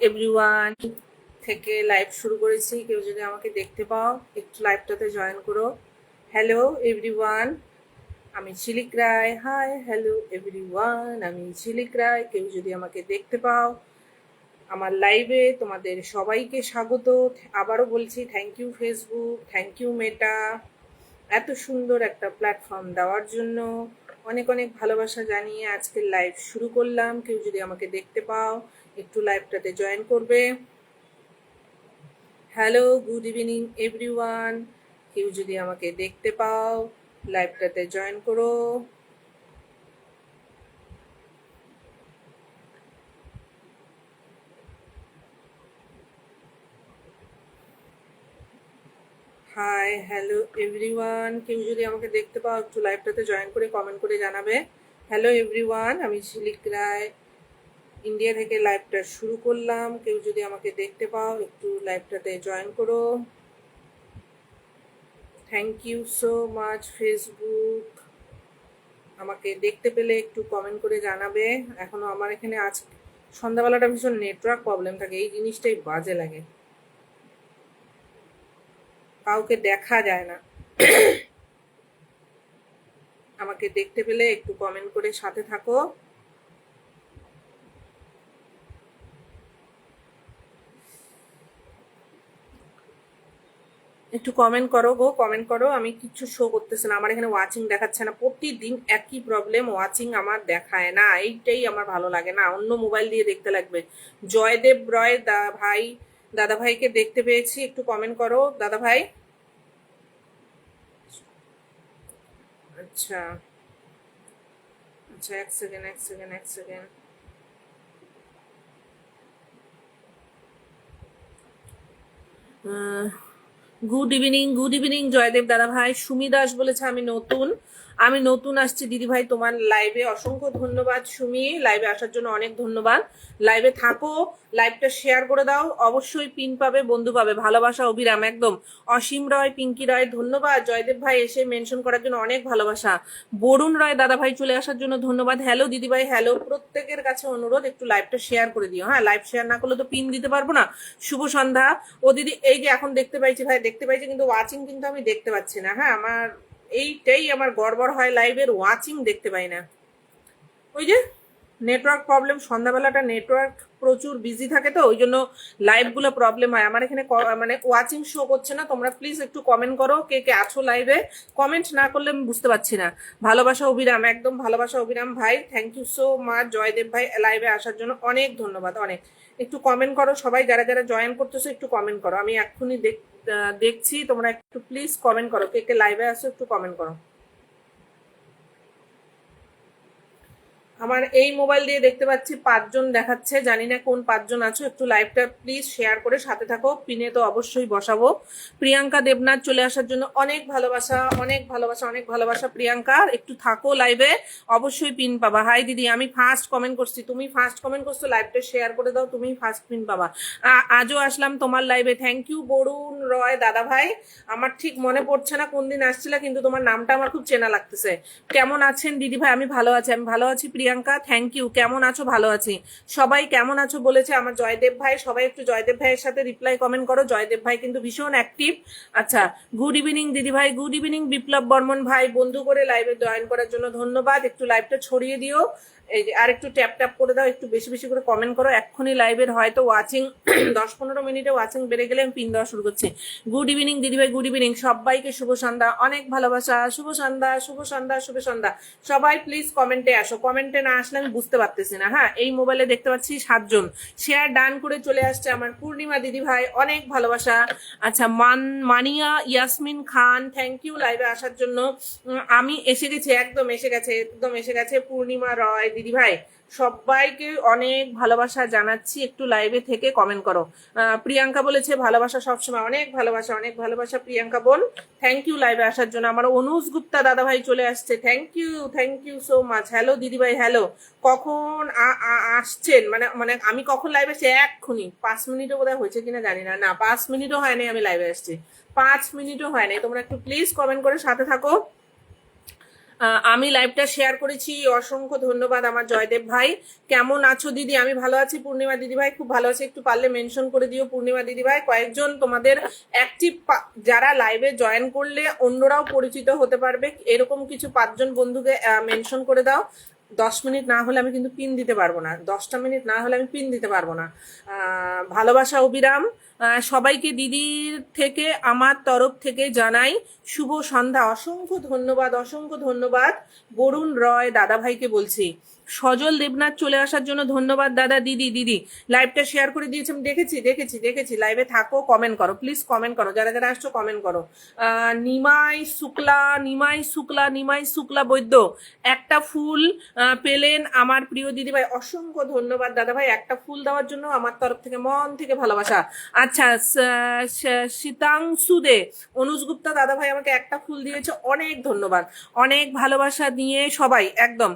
Everyone থেকে live শুরু করেছি। কেউ যদি আমাকে দেখতে পাও, একটু লাইভটাতে জয়েন করো। হ্যালো এভরিওয়ান আমি ঝিলিক রায়। হাই হ্যালো এভরিওয়ান আমি ঝিলিক রায়। কেউ যদি আমাকে দেখতে পাও, আমার লাইভে তোমাদের সবাইকে স্বাগত। আবারও বলছি thank you Facebook thank you Meta এত সুন্দর একটা প্ল্যাটফর্ম দেওয়ার জন্য অনেক অনেক ভালোবাসা জানিয়ে আজকের লাইভ শুরু করলাম। কেউ যদি আমাকে দেখতে পাও একটু লাইভটাতে জয়েন করবে। হ্যালো গুড ইভিনিং এভরিওয়ান কেউ যদি আমাকে দেখতে পাও লাইভটাতে জয়েন করো। হাই হ্যালো এভরিওয়ান কেউ যদি আমাকে দেখতে পাও, একটু লাইভটাতে জয়েন করে কমেন্ট করে জানাবে। হ্যালো এভরিওয়ান আমি শিলিক রায় ইন্ডিয়া থেকে লাইভটা শুরু করলাম। কেউ যদি আমাকে দেখতে পাও, একটু লাইভটাতে জয়েন করো। Thank you so much Facebook আমাকে দেখতে পেলে একটু কমেন্ট করে জানাবে। এখনও আমার এখানে আজ সন্ধ্যাবেলাটা ভীষণ নেটওয়ার্ক প্রবলেম থাকে, এই জিনিসটাই বাজে লাগে। কাউকে দেখা যায় না। আমাকে দেখতে পেলে একটু কমেন্ট করে সাথে থাকো। একটু কমেন্ট করো গো কমেন্ট করো। আমি কিচ্ছু শো করতেছে না। আমার এখানে ওয়াচিং দেখাচ্ছে না। প্রতিদিন একই প্রবলেম ওয়াচিং আমার দেখায় না। এইটাই আমার ভালো লাগে না। অন্য মোবাইল দিয়ে দেখতে লাগবে। জয়দেব রয় দা ভাই, দাদা ভাইকে দেখতে পেয়েছি। একটু কমেন্ট করো। দাদা ভাই? আচ্ছা। আচ্ছা এক সেকেন্ড এক সেকেন্ড এক second good evening good evening Joydev দাদা ভাই, সুমি দাস বলেছে আমি নতুন। আমি নতুন আসছি, দিদি ভাই, তোমার লাইভে অসংখ্য ধন্যবাদ সুমি। লাইভে আসার জন্য অনেক ধন্যবাদ। লাইভে থাকো লাইভটা শেয়ার করে দাও। অবশ্যই পিন পাবে, বন্ধু পাবে, ভালোবাসা অবিরাম একদম। অসীম রয়, পিঙ্কি রয়, ধন্যবাদ। জয়দেব ভাই এসে মেনশন করার জন্য অনেক ভালোবাসা। বরুণ রয় দাদা ভাই চলে আসার জন্য ধন্যবাদ। হ্যালো দিদি ভাই হ্যালো প্রত্যেকের কাছে অনুরোধ, একটু লাইভটা শেয়ার করে দিও। হ্যাঁ লাইভ শেয়ার না করলে তো পিন দিতে পারব না। শুভ সন্ধ্যা। ও দিদি, এই যে এখন দেখতে পাইছি ভাই দেখতে পাইছি কিন্তু ওয়াচিং কিন্তু আমি দেখতে পাচ্ছি না। হ্যাঁ আমার এইটাই আমার গড়বড় হয় লাইভের ওয়াচিং দেখতে পাই না। ওই যে নেটওয়ার্ক প্রবলেম সন্ধ্যাবেলাটা নেটওয়ার্ক প্রচুর বিজি থাকে তো, ওই জন্য লাইভগুলো প্রবলেম হয়। আমার এখানে মানে ওয়াচিং শো করছে না, তোমরা প্লিজ একটু কমেন্ট করো, কে কে আছো লাইভে কমেন্ট না করলে আমি বুঝতে পারছি না। ভালোবাসা অভিরাম, একদম ভালোবাসা অভিরাম ভাই thank you so much Joydeb ভাই লাইভে আসার জন্য অনেক ধন্যবাদ, অনেক। একটু কমেন্ট করো সবাই, যারা যারা জয়েন করতেছো একটু কমেন্ট করো। আমি এক্ষুনি দেখছি তোমরা একটু প্লিজ কমেন্ট করো। কে কে লাইভে আসো একটু কমেন্ট করো। আমার এই মোবাইল দিয়ে দেখতে পাচ্ছি পাঁচজন দেখাচ্ছে। জানি না কোন পাঁচজন আছো, একটু লাইভটা প্লিজ শেয়ার করে সাথে থাকো। পিনে তো অবশ্যই বসাবো। প্রিয়াঙ্কা দেবনাথ চলে আসার জন্য অনেক ভালোবাসা অনেক ভালোবাসা অনেক ভালোবাসা প্রিয়াঙ্কা। একটু থাকো লাইভে অবশ্যই পিন পাবা। হাই দিদি, আমি ফার্স্ট কমেন্ট করছি। তুমি ফার্স্ট কমেন্ট করছ লাইভটা শেয়ার করে দাও, তুমি ফার্স্ট পিন পাবা। আজও আসলাম তোমার লাইভে থ্যাংক ইউ বরুণ রয় দাদা ভাই। আমার ঠিক মনে পড়ছে না কোন দিন আসছিল, কিন্তু তোমার নামটা আমার খুব চেনা লাগতেছে। কেমন আছেন দিদি ভাই? আমি ভালো আছি, আমি ভালো আছি প্রিয়াঙ্কা থ্যাংক ইউ কেমন আছো? ভালো আছি। সবাই কেমন আছো বলেছে আমার জয়দেব ভাই। সবাই একটু জয়দেব ভাইয়ের সাথে রিপ্লাই কমেন্ট করো। জয়দেব ভাই কিন্তু ভীষণ অ্যাক্টিভ আচ্ছা গুড ইভিনিং দিদি ভাই। গুড ইভিনিং বিপ্লব বর্মন ভাই। বন্ধু করে লাইভে জয়েন করার জন্য ধন্যবাদ। একটু লাইভটা ছড়িয়ে দিও। এই যে আর একটু ট্যাপ ট্যাপ করে দাও, একটু বেশি বেশি করে কমেন্ট করো। এক্ষুনি লাইভের হয়তো ওয়াচিং দশ পনেরো মিনিটে ওয়াচিং বেড়ে গেলে আমি পিন দেওয়া শুরু করছি। গুড ইভিনিং দিদিভাই গুড ইভিনিং সবাইকে শুভ সন্ধ্যা। অনেক ভালোবাসা। শুভ সন্ধ্যা শুভ সন্ধ্যা শুভ সন্ধ্যা। সবাই প্লিজ কমেন্টে আসো। কমেন্টে না আসলে আমি বুঝতে পারতেছি না। হ্যাঁ এই মোবাইলে দেখতে পাচ্ছি সাতজন। শেয়ার ডান করে চলে আসছে আমার পূর্ণিমা দিদিভাই। অনেক ভালোবাসা। আচ্ছা মান, মানিয়া, ইয়াসমিন খান থ্যাংক ইউ লাইভে আসার জন্য। আমি এসে গেছি, একদম এসে গেছে, একদম এসে গেছে। পূর্ণিমা রয় দিদি ভাই সবাইকে অনেক ভালোবাসা জানাচ্ছি। একটু লাইভে থেকে কমেন্ট করো। প্রিয়াঙ্কা বলেছে, ভালোবাসা সবসময়, অনেক ভালোবাসা অনেক ভালোবাসা প্রিয়াঙ্কা বোন। থ্যাংক ইউ লাইভে আসার জন্য। আমার অনুজ গুপ্তা দাদা ভাই চলে আসছে। Thank you thank you so much hello দিদিভাই হ্যালো কখন আসছেন? মানে মানে আমি কখন লাইভে আসছি? এক্ষুনি। পাঁচ মিনিটও বোধহয় হয়েছে কিনা জানি না। না, পাঁচ মিনিটও হয়নি আমি লাইভে আসছি। পাঁচ মিনিটও হয়নি। তোমরা একটু প্লিজ কমেন্ট করে সাথে থাকো। আমি লাইভটা শেয়ার করেছি। অসংখ্য ধন্যবাদ আমার জয়দেব ভাই। কেমন আছো দিদি? আমি ভালো আছি, পূর্ণিমা দিদি ভাই। খুব ভালো আছি। একটু পারলে মেনশন করে দিও পূর্ণিমা দিদি ভাই। কয়েকজন তোমাদের অ্যাক্টিভ যারা লাইভে জয়েন করলে অন্যরাও পরিচিত হতে পারবে। এরকম কিছু পাঁচজন বন্ধুকে মেনশন করে দাও। দশ মিনিট না হলে আমি কিন্তু পিন দিতে পারব না। দশটা মিনিট না হলে আমি পিন দিতে পারব না। ভালোবাসা অবিরাম। সবাইকে দিদির থেকে, আমার তরফ থেকে জানাই শুভ সন্ধ্যা। অসংখ্য ধন্যবাদ অসংখ্য ধন্যবাদ বরুণ রয় দাদা ভাইকে বলছি। সজল দেবনাথ চলে আসার জন্য ধন্যবাদ দাদা, দিদি দিদি। লাইভটা শেয়ার করে দিয়েছি, আমি দেখেছি দেখেছি দেখেছি। লাইভে থাকো কমেন্ট করো প্লিজ কমেন্ট করো। যারা যারা আসছো কমেন্ট করো। নিমাই শুক্লা নিমাই শুক্লা নিমাই শুক্লা বৈদ্য, একটা ফুল পেলেন আমার প্রিয় দিদি ভাই অসংখ্য ধন্যবাদ দাদা ভাই একটা ফুল দেওয়ার জন্য আমার তরফ থেকে, মন থেকে ভালোবাসা। আচ্ছা শীতাংশু দে অনুজ গুপ্তা দাদা ভাই আমাকে একটা ফুল দিয়েছে, অনেক ধন্যবাদ। অনেক ভালোবাসা দিয়ে সবাই, একদম।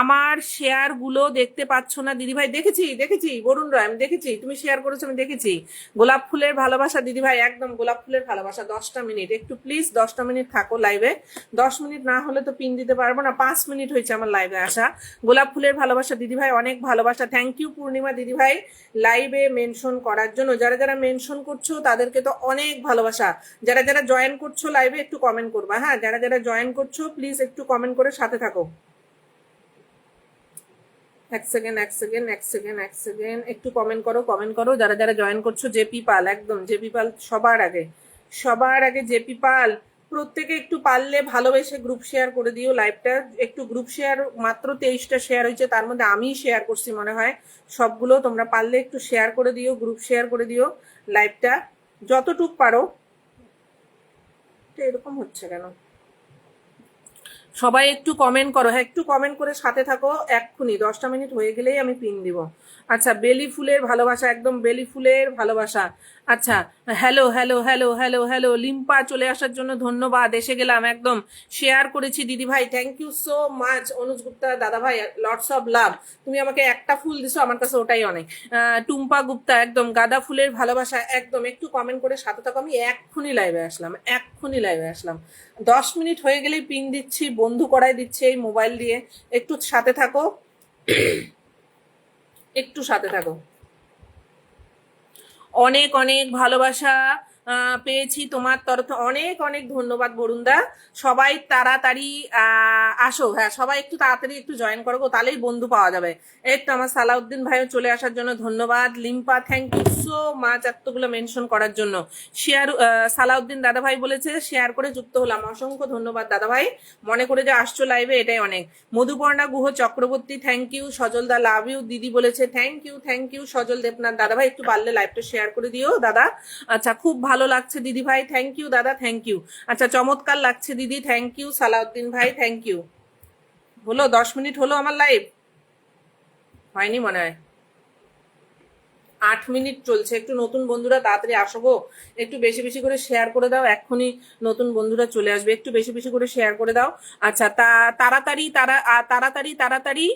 আমার শেয়ারগুলো দেখতে পাচ্ছ না দিদি ভাই দেখেছি দেখেছি, বরুণ রয়, আমি দেখেছি, তুমি শেয়ার করেছ, আমি দেখেছি। গোলাপ ফুলের ভালোবাসা দিদি ভাই একদম গোলাপ ফুলের ভালোবাসা, দশটা মিনিট, একটু প্লিজ দশটা মিনিট থাকো লাইভে দশ মিনিট না হলে তো পিন দিতে পারব না, পাঁচ মিনিট হয়েছে আমার লাইভে আসা। গোলাপ ফুলের ভালোবাসা দিদি ভাই অনেক ভালোবাসা থ্যাংক ইউ পূর্ণিমা দিদি ভাই লাইভে মেনশন করার জন্য। যারা যারা মেনশন করছ, তাদেরকে তো অনেক ভালোবাসা। যারা যারা জয়েন করছ লাইভে একটু কমেন্ট করবা হ্যাঁ? যারা যারা জয়েন করছ প্লিজ একটু কমেন্ট করে সাথে থাকো। এক সেকেন্ড এক সেকেন্ড এক সেকেন্ড এক সেকেন্ড একটু কমেন্ট করো কমেন্ট করো। যারা যারা জয়েন করছ জেপি পাল, একদম জেপি পাল সবার আগে। সবার আগে জেপি পাল। প্রত্যেকে একটু পারলে ভালোবেসে গ্রুপ শেয়ার করে দিও লাইভটা একটু গ্রুপ শেয়ার মাত্র তেইশটা শেয়ার হয়েছে, তার মধ্যে আমি শেয়ার করছি মনে হয়। সবগুলো তোমরা পারলে একটু শেয়ার করে দিও গ্রুপ শেয়ার করে দিও লাইভটা যতটুক পারো। এরকম হচ্ছে কেন? সবাই একটু কমেন্ট করো। হ্যাঁ একটু কমেন্ট করে সাথে থাকো এক্ষুনি। দশটা মিনিট হয়ে গেলেই আমি পিন দিব। আচ্ছা বেলি ফুলের ভালোবাসা, একদম বেলি ফুলের ভালোবাসা। আচ্ছা hello hello hello hello hello Limpa চলে আসার জন্য ধন্যবাদ, এসে গেলাম একদম। শেয়ার করেছি দিদি ভাই thank you so much Anuj Gupta দাদা ভাই লটস অফ লাভ তুমি আমাকে একটা ফুল দিছো, আমার কাছে ওটাই অনেক। টুম্পা গুপ্তা, একদম, গাঁদা ফুলের ভালোবাসা, একদম, একটু কমেন্ট করে সাথে থাকো, আমি এক্ষুনি লাইভে আসলাম, এক্ষুনি লাইভে আসলাম। দশ মিনিট হয়ে গেলেই পিন দিচ্ছি, বন্ধু করাই দিচ্ছি এই মোবাইল দিয়ে। একটু সাথে থাকো। একটু সাথে থাকো। অনেক অনেক ভালোবাসা পেয়েছি। তোমার তরফে অনেক অনেক ধন্যবাদ বরুণদা। সবাই তাড়াতাড়ি আসো। হ্যাঁ সবাই একটু তাড়াতাড়ি একটু জয়েন করো গো, তাহলেই বন্ধু পাওয়া যাবে। এই তো আমার সালাউদ্দিন ভাইও চলে আসার জন্য ধন্যবাদ। Limpa thank you so much এতগুলো মেনশন করার জন্য। শেয়ার সালাউদ্দিন দাদা ভাই বলেছে শেয়ার করে যুক্ত হলাম। অসংখ্য ধন্যবাদ দাদা ভাই মনে করে যে আসছো লাইভে এটাই অনেক। Madhuparna Guha Chakraborty thank you Sajal da love you দিদি বলেছে thank you thank you Sajal Debnath দাদা ভাই একটু পারলে লাইভটা শেয়ার করে দিও দাদা। আচ্ছা খুব ভালো লাগছে, দিদি ভাই থ্যাংক ইউ দাদা থ্যাংক ইউ আচ্ছা চমৎকার লাগছে, দিদি থ্যাংক ইউ সালাউদ্দিন ভাই থ্যাংক ইউ হলো, দশ মিনিট হলো আমার লাইভ হয়নি মনে হয়। আট মিনিট চলছে। একটু নতুন বন্ধুরা তাড়াতাড়ি আসো গো। একটু বেশি বেশি করে শেয়ার করে দাও, এক্ষুনি নতুন বন্ধুরা চলে আসবে। একটু বেশি বেশি করে শেয়ার করে দাও। আচ্ছা তা তাড়াতাড়ি তারা তাড়াতাড়ি তাড়াতাড়ি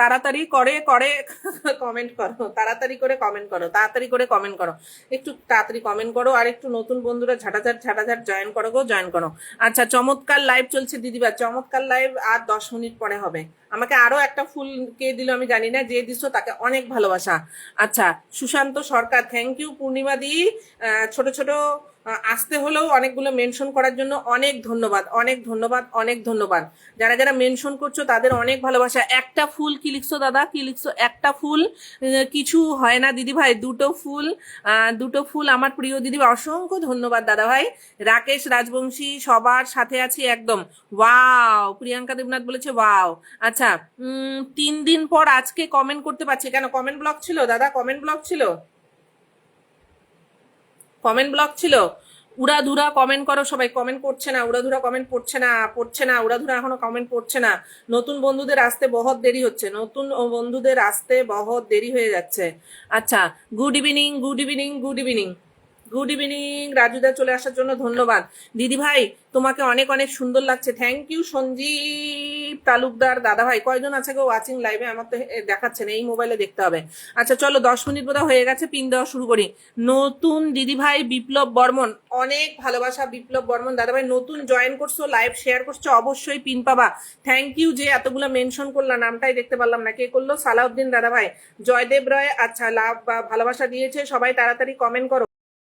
তাড়াতাড়ি করে করে কমেন্ট করো। তাড়াতাড়ি করে কমেন্ট করো, তাড়াতাড়ি করে কমেন্ট করো। একটু তাড়াতাড়ি কমেন্ট করো আর একটু নতুন বন্ধুরা ঝাঁটাঝাট ঝাঁটাঝাট জয়েন করো গো জয়েন করো। আচ্ছা চমৎকার লাইভ চলছে দিদিবার চমৎকার লাইভ আর দশ মিনিট পরে হবে। আমাকে আরও একটা ফুল কে দিল আমি জানি না, যে দিছো তাকে অনেক ভালোবাসা। আচ্ছা সুশান্ত সরকার থ্যাংক ইউ পূর্ণিমাদি ছোট ছোট আসতে হলেও অনেকগুলো মেনশন করার জন্য অনেক ধন্যবাদ অনেক ধন্যবাদ অনেক ধন্যবাদ। যারা যারা মেনশন করছ, তাদের অনেক ভালোবাসা। একটা ফুল কি লিখছো, দাদা? কি লিখছো? একটা ফুল? কিছু হয় না দিদি ভাই দুটো ফুল দুটো ফুল আমার প্রিয় দিদি অসংখ্য ধন্যবাদ দাদা ভাই রাকেশ রাজবংশী, সবার সাথে আছি একদম। ওয়াও, প্রিয়াঙ্কা দেবনাথ বলেছে ওয়াও। আচ্ছা তিন দিন পর আজকে কমেন্ট করতে পারছি। কেন কমেন্ট ব্লক ছিল, দাদা? কমেন্ট ব্লক ছিল? কমেন্ট ব্লক ছিল? উড়াধুরা কমেন্ট করো সবাই কমেন্ট করছে না, উড়াধুরা কমেন্ট পড়ছে না পড়ছে না, উড়াধুরা এখনও কমেন্ট পড়ছে না। নতুন বন্ধুদের আসতে বহৎ দেরি হচ্ছে, নতুন বন্ধুদের আসতে বহৎ দেরি হয়ে যাচ্ছে। আচ্ছা good evening good evening good evening good evening রাজুদা চলে আসার জন্য ধন্যবাদ। দিদি ভাই, তোমাকে অনেক অনেক সুন্দর লাগছে। Thank you Sanjib Talukdar. দাদা ভাই, কয়জন আছে গো ওয়াচিং লাইভে আমার তো দেখাচ্ছে না, এই মোবাইলে দেখতে হবে। আচ্ছা চলো, দশ মিনিট বোধহয় হয়ে গেছে পিন দেওয়া শুরু করি। নতুন দিদি ভাই বিপ্লব বর্মন, অনেক ভালোবাসা বিপ্লব বর্মন। দাদা ভাই, নতুন জয়েন করছ লাইভ শেয়ার করছ, অবশ্যই পিন পাবা। থ্যাংক ইউ যে এতগুলো মেনশন করলাম নামটাই দেখতে পারলাম না, কে করল? সালাউদ্দিন দাদা ভাই, জয়দেব রায় আচ্ছা লাভ ভালোবাসা দিয়েছে, সবাই তাড়াতাড়ি কমেন্ট করো।